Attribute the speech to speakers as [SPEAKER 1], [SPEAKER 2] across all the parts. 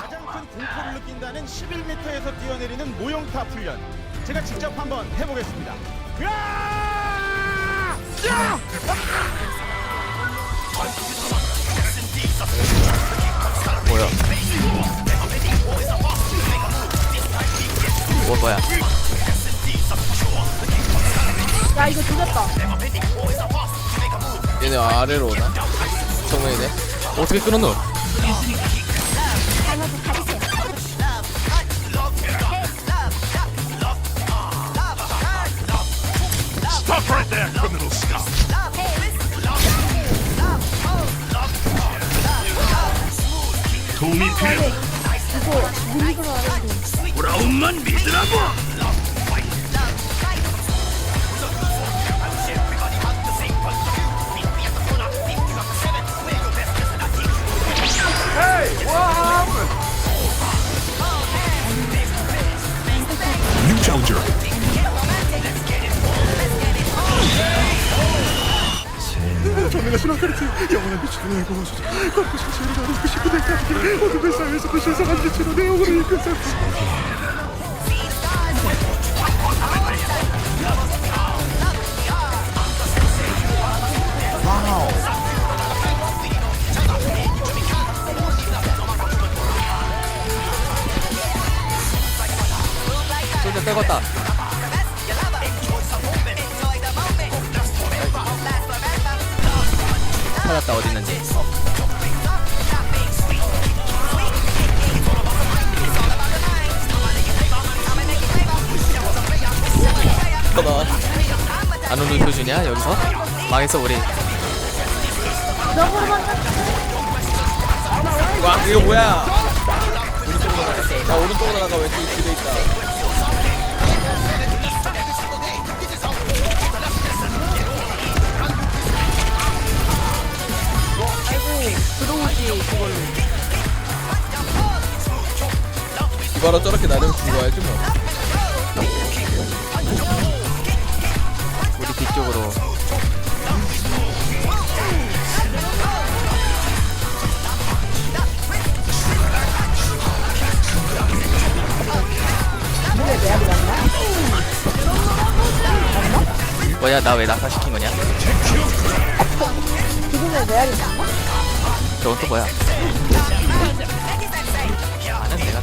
[SPEAKER 1] 가장 큰 공포를 느낀다는 11m에서 뛰어내리는 모형타 훈련. 제가 직접 한번 해보겠습니다. 으아! 야!
[SPEAKER 2] 뭐야? 뭐 뭐야?
[SPEAKER 3] 야 이거 조졌다
[SPEAKER 4] 얘네 아래로 오나? 정면이네
[SPEAKER 2] 어떻게 끊었노?
[SPEAKER 5] 도움이 필요.
[SPEAKER 3] 이거 밀리고 나가는 거
[SPEAKER 5] 브라운만 믿으라고.
[SPEAKER 6] 내가 신학가르치 영원한 빛으로 내고 오소서 거룩한 신체를 나누고 싶은 내 가족이 어둠의 사회에서도 신성한 빛으로 내 영혼을 이끌사
[SPEAKER 2] 솔저 떨 어디 있는지.
[SPEAKER 4] 하나
[SPEAKER 2] 안 오는 표준이야 여기서? 망했어 우리.
[SPEAKER 4] 와 이거 뭐야 오른쪽으로 나가 나 오른쪽으로 나가 왼쪽에 집에 있다 이바로 저렇게 나르면 죽어야지 뭐
[SPEAKER 2] 우리 뒤쪽으로. 뭐야 나 왜 낙하시킨 거냐?
[SPEAKER 3] 지금의 메아리 맞나?
[SPEAKER 2] 저건 또 뭐야? 아는 내가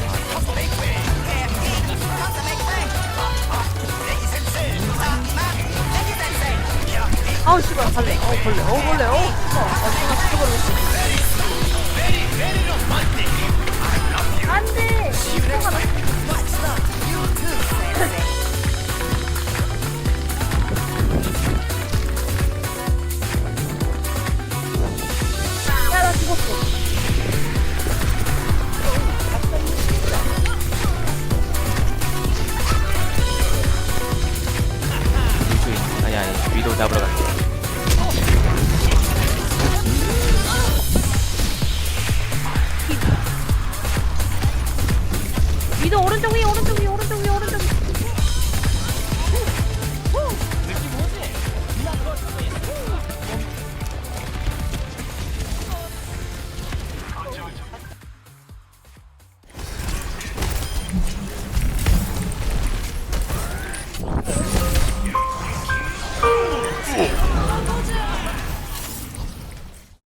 [SPEAKER 3] 아우 씨발 갈래 어 벌레. 어 벌레. 어 씨발 아 내가 죽어버리겠어